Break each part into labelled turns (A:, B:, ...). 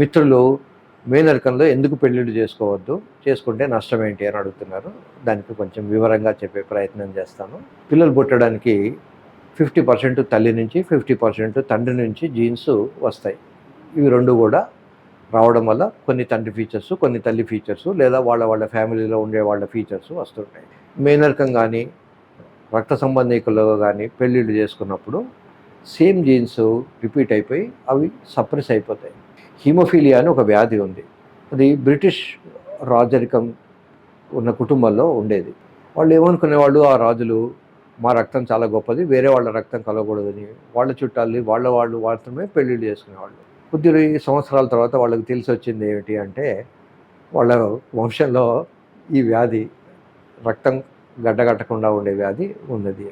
A: మిత్రులు మేనరకంలో ఎందుకు పెళ్ళిళ్ళు చేసుకోవద్దు? చేసుకుంటే నష్టం ఏంటి అని అడుగుతున్నారు. దానికి కొంచెం వివరంగా చెప్పే ప్రయత్నం చేస్తాను. పిల్లలు పుట్టడానికి ఫిఫ్టీ పర్సెంట్ తల్లి నుంచి ఫిఫ్టీ పర్సెంట్ తండ్రి నుంచి జీన్స్ వస్తాయి. ఇవి రెండు కూడా రావడం వల్ల కొన్ని తండ్రి ఫీచర్స్ కొన్ని తల్లి ఫీచర్స్ లేదా వాళ్ళ వాళ్ళ ఫ్యామిలీలో ఉండే వాళ్ళ ఫీచర్స్ వస్తుంటాయి. మేనరకం కానీ రక్త సంబంధికులు కానీ పెళ్ళిళ్ళు చేసుకున్నప్పుడు సేమ్ జీన్స్ రిపీట్ అయిపోయి అవి సప్రెస్ అయిపోతాయి. హీమోఫీలియా అని ఒక వ్యాధి ఉంది. అది బ్రిటిష్ రాజరికం ఉన్న కుటుంబంలో ఉండేది. వాళ్ళు ఏమనుకునేవాళ్ళు? ఆ రాజులు మా రక్తం చాలా గొప్పది వేరే వాళ్ళ రక్తం కలగకూడదని వాళ్ళ చుట్టాలని వాళ్ళ వాళ్ళు మాత్రమే పెళ్ళిళ్ళు చేసుకునేవాళ్ళు. కొద్ది సంవత్సరాల తర్వాత వాళ్ళకి తెలిసి వచ్చింది ఏమిటి అంటే వాళ్ళ వంశంలో ఈ వ్యాధి రక్తం గడ్డగట్టకుండా ఉండే వ్యాధి ఉన్నది.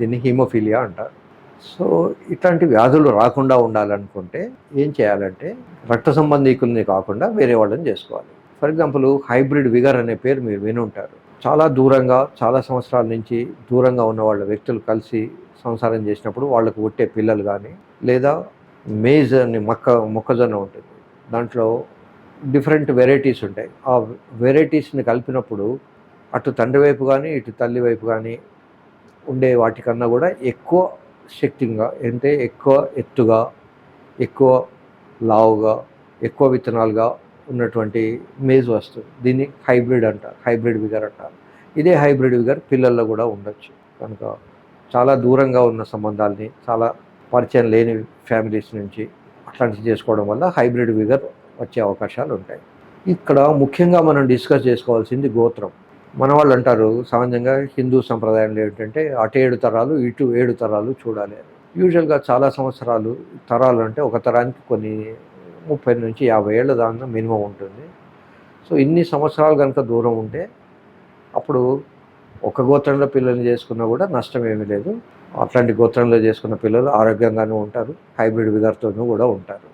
A: దీన్ని హీమోఫీలియా అంటారు. సో ఇట్లాంటి వ్యాధులు రాకుండా ఉండాలనుకుంటే ఏం చేయాలంటే రక్త సంబంధీకుల్ని కాకుండా వేరే వాళ్ళని చేసుకోవాలి. ఫర్ ఎగ్జాంపుల్ హైబ్రిడ్ విగర్ అనే పేరు మీరు విని ఉంటారు చాలా దూరంగా చాలా సంవత్సరాల నుంచి దూరంగా ఉన్న వాళ్ళ వ్యక్తులు కలిసి సంసారం చేసినప్పుడు వాళ్ళకు పుట్టే పిల్లలు కానీ లేదా మేజ్ అని మొక్క మొక్కజొన్న ఉంటుంది. దాంట్లో డిఫరెంట్ వెరైటీస్ ఉంటాయి. ఆ వెరైటీస్ని కలిపినప్పుడు అటు తండ్రి వైపు కానీ ఇటు తల్లి వైపు కానీ ఉండే వాటికన్నా కూడా ఎక్కువ శక్తిగా అంటే ఎక్కువ ఎత్తుగా ఎక్కువ లావుగా ఎక్కువ విత్తనాలుగా ఉన్నటువంటి మేజ్ వస్తుంది దీన్ని హైబ్రిడ్ అంటారు హైబ్రిడ్ విగర్ అంటారు ఇదే హైబ్రిడ్ విగర్ పిల్లల్లో కూడా ఉండొచ్చు. కనుక చాలా దూరంగా ఉన్న సంబంధాలని చాలా పరిచయం లేని ఫ్యామిలీస్ నుంచి అట్లాంటివి చేసుకోవడం వల్ల హైబ్రిడ్ విగర్ వచ్చే అవకాశాలు ఉంటాయి ఇక్కడ ముఖ్యంగా మనం డిస్కస్ చేసుకోవాల్సింది గోత్రం. మన వాళ్ళు అంటారు సహజంగా హిందూ సంప్రదాయంలో ఏంటంటే అటు ఏడు తరాలు ఇటు ఏడు తరాలు చూడాలి యూజువల్గా చాలా సంవత్సరాలు తరాలు అంటే ఒక తరానికి కొన్ని ముప్పై నుంచి యాభై ఏళ్ళ దాకా మినిమం ఉంటుంది. సో ఇన్ని సంవత్సరాలు కనుక దూరం ఉంటే అప్పుడు ఒక గోత్రంలో పిల్లల్ని చేసుకున్నా కూడా నష్టం ఏమీ లేదు. అట్లాంటి గోత్రంలో చేసుకున్న పిల్లలు ఆరోగ్యంగానూ ఉంటారు హైబ్రిడ్ విగర్తోనూ కూడా ఉంటారు.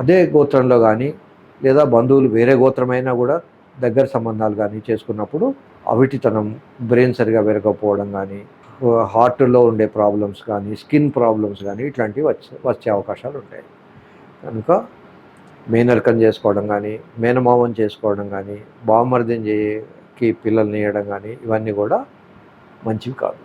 A: అదే గోత్రంలో కానీ లేదా బంధువులు వేరే గోత్రమైనా కూడా దగ్గర సంబంధాలు కానీ చేసుకున్నప్పుడు అవిటితనం బ్రెయిన్ సరిగా పెరగకపోవడం కానీ హార్ట్లో ఉండే ప్రాబ్లమ్స్ కానీ స్కిన్ ప్రాబ్లమ్స్ కానీ ఇట్లాంటివి వచ్చే వచ్చే అవకాశాలు ఉంటాయి. కనుక మేనరకం చేసుకోవడం కానీ మేనమామం చేసుకోవడం కానీ బామర్దం చేయకి పిల్లల్ని ఇవ్వడం కానీ ఇవన్నీ కూడా మంచివి కాదు.